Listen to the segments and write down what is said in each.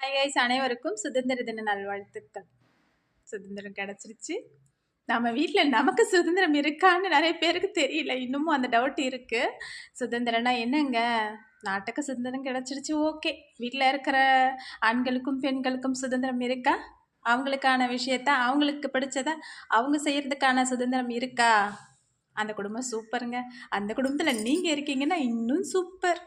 Hi guys அனைவருக்கும் சுதந்திர தின நல்வாழ்த்துக்கள். சுதந்திரம் கிடச்சிருச்சு. நம்ம வீட்டில் நமக்கு சுதந்திரம் இருக்கான்னு நிறைய பேருக்கு தெரியல. இன்னமும் அந்த டவுட் இருக்குது சுதந்திரம்னா என்னங்க? நாட்டுக்கு சுதந்திரம் கிடச்சிருச்சு ஓகே வீட்டில் இருக்கிற ஆண்களுக்கும் பெண்களுக்கும் சுதந்திரம் இருக்கா? அவங்களுக்கான விஷயத்த? அவங்களுக்கு பிடிச்சதை? அவங்க செய்கிறதுக்கான சுதந்திரம் இருக்கா? அந்த குடும்பம் சூப்பருங்க அந்த குடும்பத்தில் நீங்கள் இருக்கீங்கன்னா இன்னும் சூப்பர்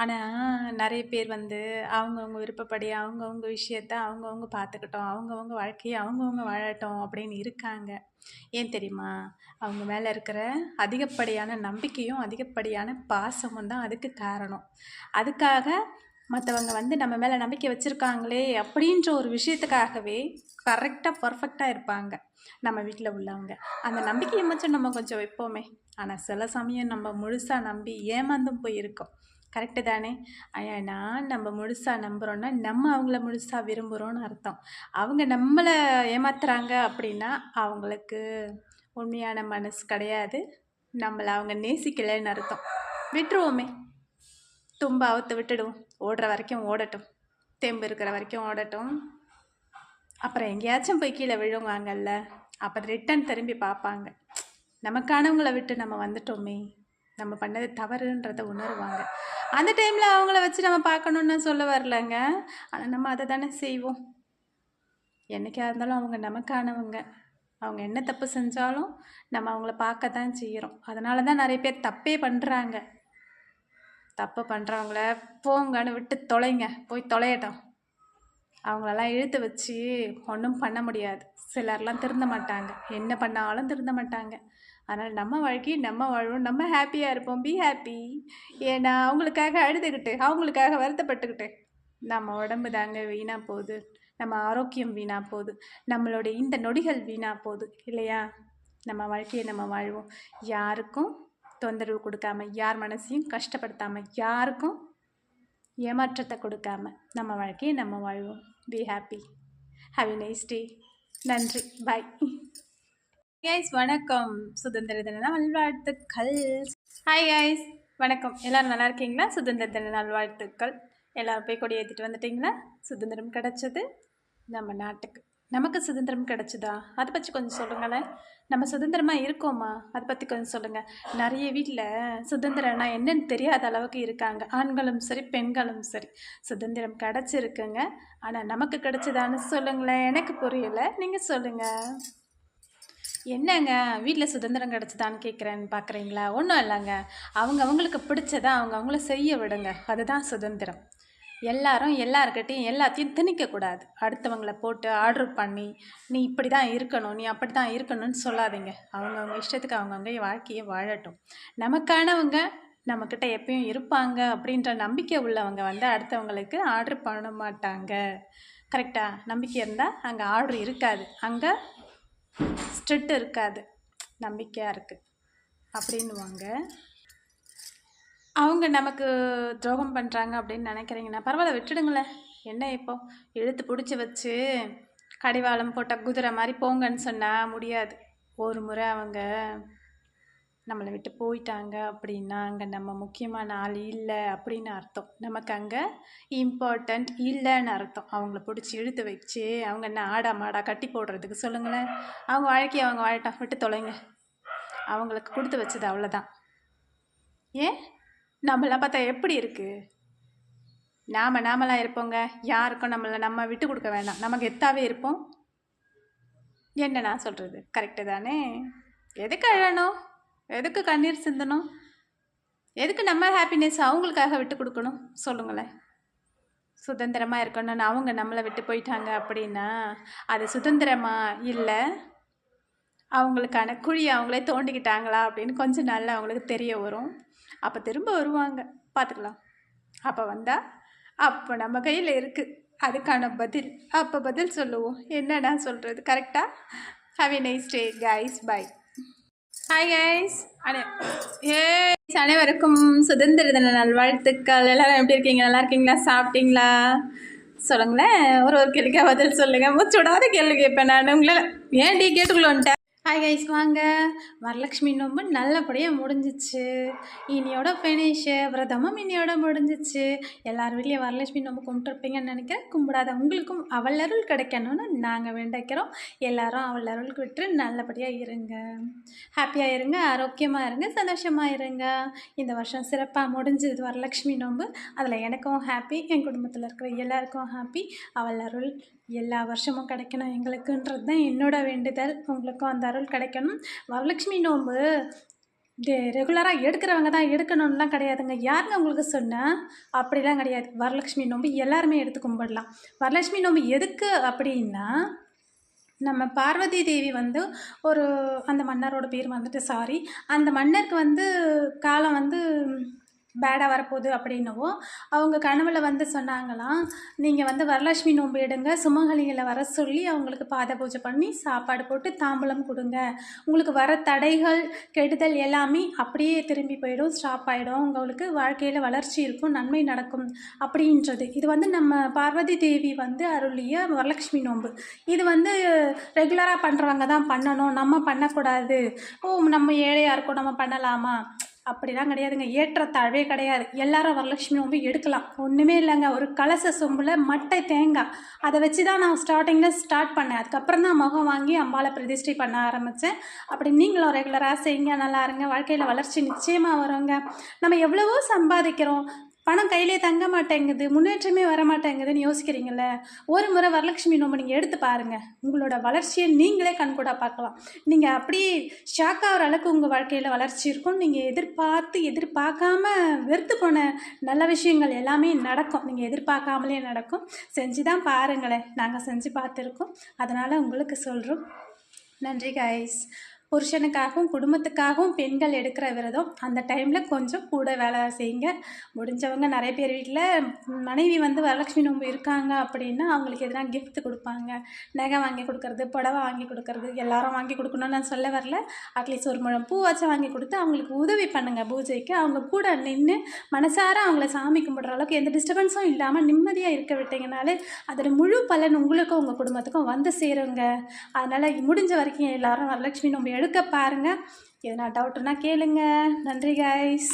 ஆனால் நிறைய பேர் வந்து அவங்கவுங்க விருப்பப்படி அவங்கவுங்க விஷயத்த அவங்கவுங்க பார்த்துக்கிட்டோம் அவங்கவுங்க வாழ்க்கையை அவங்கவுங்க வாழட்டும் அப்படின்னு இருக்காங்க. ஏன் தெரியுமா? அவங்க மேலே இருக்கிற அதிகப்படியான நம்பிக்கையும் அதிகப்படியான பாசமும் தான் அதுக்கு காரணம். அதுக்காக மற்றவங்க வந்து நம்ம மேலே நம்பிக்கை வச்சுருக்காங்களே அப்படின்ற ஒரு விஷயத்துக்காகவே கரெக்டாக பர்ஃபெக்டாக இருப்பாங்க நம்ம வீட்டில் உள்ளவங்க. அந்த நம்பிக்கையை மட்டும் நம்ம கொஞ்சம் வைப்போமே. ஆனால் சில சமயம் நம்ம முழுசாக நம்பி ஏமாந்தும் போயிருக்கோம். கரெக்டு தானே? ஏன்னா நம்ம முழுசாக நம்புகிறோன்னா நம்ம அவங்கள முழுசாக விரும்புகிறோன்னு அர்த்தம். அவங்க நம்மளை ஏமாத்துறாங்க அப்படின்னா அவங்களுக்கு உண்மையான மனசு கிடையாது. நம்மளை அவங்க நேசிக்கலைன்னு அர்த்தம். விட்டுருவோமே. தும்ப அவுத்து விட்டுடுவோம். ஓடுற வரைக்கும் ஓடட்டும். தெம்பு இருக்கிற வரைக்கும் ஓடட்டும். அப்புறம் எங்கேயாச்சும் போய் கீழே விழுவாங்கல்ல. அப்புறம் ரிட்டன் திரும்பி பார்ப்பாங்க. நமக்கானவங்களை விட்டு நம்ம வந்துட்டோமே. நம்ம பண்ணது தவறுன்றதை உணருவாங்க. அந்த டைமில் அவங்கள வச்சு நம்ம பார்க்கணுன்னு சொல்ல வரலங்க. ஆனால் நம்ம அதை தானே செய்வோம். என்றைக்காக இருந்தாலும் அவங்க நமக்கானவங்க. அவங்க என்ன தப்பு செஞ்சாலும் நம்ம அவங்கள பார்க்க தான் செய்கிறோம் அதனால தான் நிறைய பேர் தப்பே பண்ணுறாங்க தப்பு பண்ணுறவங்கள போங்கன்னு விட்டு தொலைங்க. போய் தொலையட்டும். அவங்களெல்லாம் இழுத்து வச்சு ஒன்றும் பண்ண முடியாது. சிலர்லாம் திருந்த மாட்டாங்க. என்ன பண்ணாலும் திருந்த மாட்டாங்க. அதனால் நம்ம வாழ்க்கையை நம்ம வாழ்வோம். நம்ம ஹாப்பியாக இருப்போம். பி ஹாப்பி ஏன்னா அவங்களுக்காக அழுதுகிட்டு அவங்களுக்காக வருத்தப்பட்டுக்கிட்டு நம்ம உடம்பு தாங்க வீணாக போகுது. நம்ம ஆரோக்கியம் வீணாக போகுது. நம்மளுடைய இந்த நொடிகள் வீணாக போகுது. இல்லையா? நம்ம வாழ்க்கையை நம்ம வாழ்வோம். யாருக்கும் தொந்தரவு கொடுக்காம யார் மனசையும் கஷ்டப்படுத்தாமல் யாருக்கும் ஏமாற்றத்தை கொடுக்காம நம்ம வாழ்க்கையை நம்ம வாழ்வோம். Be happy have nice day நன்றி. பாய் கைஸ் வணக்கம். சுதந்திர தின நல்வாழ்த்துக்கள். ஹாய் கைஸ் வணக்கம். எல்லோரும் நல்லா இருக்கீங்களா? சுதந்திர தின நல்வாழ்த்துக்கள். எல்லோரும் போய் கொடி ஏற்றிட்டு வந்துட்டிங்களா? சுதந்திரம் கிடச்சது நம்ம நாட்டுக்கு. நமக்கு சுதந்திரம் கிடச்சிதா? அதை பற்றி கொஞ்சம் சொல்லுங்களேன். நம்ம சுதந்திரமாக இருக்கோமா? அதை பற்றி கொஞ்சம் சொல்லுங்கள் நிறைய வீட்டில் சுதந்திரம்னா என்னன்னு தெரியாத அளவுக்கு இருக்காங்க. ஆண்களும் சரி பெண்களும் சரி. சுதந்திரம் கிடச்சிருக்குங்க. ஆனால் நமக்கு கிடச்சிதான்னு சொல்லுங்களேன். எனக்கு புரியலை. நீங்கள் சொல்லுங்கள் என்னங்க? வீட்டில் சுதந்திரம் கிடச்சிதான்னு கேட்குறேன்னு பார்க்குறீங்களா ஒன்றும் இல்லைங்க. அவங்க அவங்களுக்கு பிடிச்சதை அவங்க அவங்கள செய்ய விடுங்க. அதுதான் சுதந்திரம். எல்லாரும் எல்லாருக்கிட்டையும் எல்லாத்தையும் திணிக்கக்கூடாது. அடுத்தவங்களை போட்டு ஆர்டர் பண்ணி நீ இப்படி தான் இருக்கணும் நீ அப்படி தான் இருக்கணும்னு சொல்லாதீங்க. அவங்கவுங்க இஷ்டத்துக்கு அவங்கவுங்க வாழ்க்கையை வாழட்டும். நமக்கானவங்க நம்மக்கிட்ட எப்பயும் இருப்பாங்க அப்படின்ற நம்பிக்கை உள்ளவங்க வந்து அடுத்தவங்களுக்கு ஆர்டர் பண்ண மாட்டாங்க. கரெக்டாக நம்பிக்கை இருந்தால் அங்கே ஆர்டர் இருக்காது. அங்கே ஸ்ட்ரிட் இருக்காது. நம்பிக்கையாக இருக்குது அப்படின்னுவாங்க. அவங்க நமக்கு துரோகம் பண்ணுறாங்க அப்படின்னு நினைக்கிறீங்கன்னா பரவாயில்ல விட்டுடுங்களேன். என்ன இப்போ? இழுத்து பிடிச்சி வச்சு கடிவாளம் போட்ட குதிரை மாதிரி போங்கன்னு சொன்னால் முடியாது. ஒரு முறை அவங்க நம்மளை விட்டு போயிட்டாங்க அப்படின்னா அங்கே நம்ம முக்கியமான ஆள் இல்லை அப்படின்னு அர்த்தம். நமக்கு அங்கே இம்பார்ட்டண்ட் இல்லைன்னு அர்த்தம். அவங்கள பிடிச்சி இழுத்து வச்சு அவங்க என்ன ஆடா மாடா கட்டி போடுறதுக்கு சொல்லுங்களேன். அவங்க வாழ்க்கையை அவங்க வாழட்டான் விட்டு தொலைங்க. அவங்களுக்கு கொடுத்து வச்சது அவ்வளோதான் ஏன்? நம்மளாம் பார்த்தா எப்படி இருக்குது நாம் நாமளாக இருப்போங்க. யாருக்கும் நம்மளை நம்ம விட்டு கொடுக்க வேண்டாம் நமக்கு எத்தாவே இருப்போம்? என்ன நான் சொல்கிறது கரெக்டு தானே? எதுக்கு அழணும்? எதுக்கு கண்ணீர் சிந்தணும்? எதுக்கு நம்ம ஹாப்பினஸ் அவங்களுக்காக விட்டு கொடுக்கணும்? சொல்லுங்களேன். சுதந்திரமாக இருக்கணும்னு அவங்க நம்மளை விட்டு போயிட்டாங்க அப்படின்னா அது சுதந்திரமா இல்லை அவங்களுக்கான குழி அவங்களே தோண்டிக்கிட்டாங்களா அப்படின்னு கொஞ்சம் நாளில் அவங்களுக்கு தெரிய வரும். அப்போ திரும்ப வருவாங்க. பார்த்துக்கலாம் அப்போ வந்தால் அப்போ நம்ம கையில் இருக்குது அதுக்கான பதில். அப்போ பதில் சொல்லுவோம். என்னடா சொல்கிறது கரெக்டாக have a nice day guys bye hi guys அனே ஏ அனைவருக்கும் சுதந்திர தின நல்வாழ்த்துக்கள் எல்லோரும் எப்படி இருக்கீங்க? நல்லா இருக்கீங்களா? சாப்பிட்டீங்களா? சொல்லுங்களேன். ஒரு ஒரு கேள்விக்காக பதில் சொல்லுங்கள் மூச்சு விடாத கேள்வி கேட்பேன் நான். உங்களை ஏன் டீ கேட்டுக்குள்ள வந்துட்டேன் ஹாய் கைஸ் வாங்க. வரலட்சுமி நோன்பு நல்லபடியாக முடிஞ்சிச்சு. இனியோட ஃபினிஷு விரதமும் இனியோட முடிஞ்சிச்சு. எல்லார் வீட்லேயும் வரலட்சுமி நோன்பு கும்பிட்டுருப்பீங்கன்னு நினைக்கிறேன். கும்பிடாத உங்களுக்கும் அவள் அருள் கிடைக்கணும்னு நாங்கள் வேண்டிக்கிறோம். எல்லாரும் அவள் அருளுக்கு விட்டு நல்லபடியாக இருங்க. ஹாப்பியாக இருங்க ஆரோக்கியமாக இருங்க சந்தோஷமாக இருங்க. இந்த வருஷம் சிறப்பாக முடிஞ்சது வரலட்சுமி நோன்பு அதில் எனக்கும் ஹாப்பி என் குடும்பத்தில் இருக்கிற எல்லாருக்கும் ஹாப்பி அவள் அருள் எல்லா வருஷமும் கிடைக்கணும் எங்களுக்குன்றது தான் என்னோட வேண்டுதல். உங்களுக்கும் அந்த அருள் கிடைக்கணும். வரலட்சுமி நோன்பு ரெகுலராக எடுக்கிறவங்க தான் எடுக்கணும்லாம் கிடையாதுங்க. யாருங்க உங்களுக்கு சொன்னால் அப்படிலாம் கிடையாது. வரலட்சுமி நோன்பு எல்லாருமே எடுத்து கும்பிடலாம். வரலட்சுமி நோன்பு எதுக்கு அப்படின்னா நம்ம பார்வதி தேவி வந்து ஒரு அந்த மன்னரோட பேர் வந்துட்டு சாரி அந்த மன்னருக்கு வந்து காலம் வந்து பேடாக வரப்போகுது அப்படின்னவும் அவங்க கனவில் வந்து சொன்னாங்களாம் நீங்கள் வந்து வரலட்சுமி நோன்பு எடுங்க சுமங்கலிகளை வர சொல்லி அவங்களுக்கு பாத பூஜை பண்ணி சாப்பாடு போட்டு தாம்பூலம் கொடுங்க. உங்களுக்கு வர தடைகள் கெடுதல் எல்லாமே அப்படியே திரும்பி போயிடும் ஸ்டாப் ஆகிடும் உங்களுக்கு வாழ்க்கையில் வளர்ச்சி இருக்கும் நன்மை நடக்கும். அப்படின்றது. இது வந்து நம்ம பார்வதி தேவி வந்து அருளிய வரலட்சுமி நோன்பு. இது வந்து ரெகுலராக பண்ணுறவங்க தான் பண்ணணும். நம்ம பண்ணக்கூடாது. ஓ நம்ம ஏழையாக இருக்கோம் நம்ம பண்ணலாமா? அப்படிலாம் கிடையாதுங்க. ஏற்றத்தாழ்வே கிடையாது. எல்லாரும் வரலட்சுமி நோம்பு எடுக்கலாம். ஒன்றுமே இல்லைங்க. ஒரு கலச சொம்பில் மட்டை தேங்காய். அதை வச்சு தான் நான் ஸ்டார்டிங்கில் ஸ்டார்ட் பண்ணேன். அதுக்கப்புறம் தான் முகம் வாங்கி அம்பாவை பிரதிஷ்டை பண்ண ஆரம்பித்தேன் அப்படி நீங்களும் ரெகுலராக செய்யுங்க. நல்லா இருங்க. வாழ்க்கையில் வளர்ச்சி நிச்சயமாக வருங்க. நம்ம எவ்வளவோ சம்பாதிக்கிறோம். பணம் கையிலே தங்க மாட்டேங்குது முன்னேற்றமே வர மாட்டேங்குதுன்னு யோசிக்கிறீங்கள ஒரு முறை வரலட்சுமி நோம்பு நீங்கள் எடுத்து பாருங்கள் உங்களோட வளர்ச்சியை நீங்களே கண்கூட பார்க்கலாம். நீங்கள் அப்படியே ஷாக் ஆகிற அளவுக்கு உங்கள் வாழ்க்கையில் வளர்ச்சி இருக்கும். நீங்கள் எதிர்பார்த்து எதிர்பார்க்காம வெறுத்து போன நல்ல விஷயங்கள் எல்லாமே நடக்கும். நீங்கள் எதிர்பார்க்காமலே நடக்கும். செஞ்சு தான் பாருங்களேன். நாங்கள் செஞ்சு பார்த்துருக்கோம். அதனால் உங்களுக்கு சொல்கிறோம் நன்றி கைஸ் புருஷனுக்காகவும் குடும்பத்துக்காகவும் பெண்கள் எடுக்கிற விரதம். அந்த டைமில் கொஞ்சம் கூட வேலை செய்யுங்க. முடிஞ்சவங்க நிறைய பேர் வீட்டில் மனைவி வந்து வரலட்சுமி நோம்பு இருக்காங்க அப்படின்னா அவங்களுக்கு எதனா கிஃப்ட் கொடுப்பாங்க. நகை வாங்கி கொடுக்கறது புடவை வாங்கி கொடுக்கறது எல்லாரும் வாங்கி கொடுக்கணும்னு நான் சொல்ல வரல. அட்லீஸ்ட் ஒரு முழம் பூவாச்சும் வாங்கி கொடுத்து அவங்களுக்கு உதவி பண்ணுங்கள் பூஜைக்கு. அவங்க கூட நின்று மனசார அவங்கள சாமி கும்பிட்ற அளவுக்கு எந்த டிஸ்டர்பன்ஸும் இல்லாமல் நிம்மதியாக இருக்க விட்டீங்கனாலே அதோட முழு பலன் உங்களுக்கும் உங்கள் குடும்பத்துக்கும் வந்து சேருங்க. அதனால் முடிஞ்ச வரைக்கும் எல்லாரும் வரலட்சுமி நோம்பு எடுக்க பாருங்கள் எதனா டவுட்டுன்னா கேளுங்க. நன்றி கைஸ்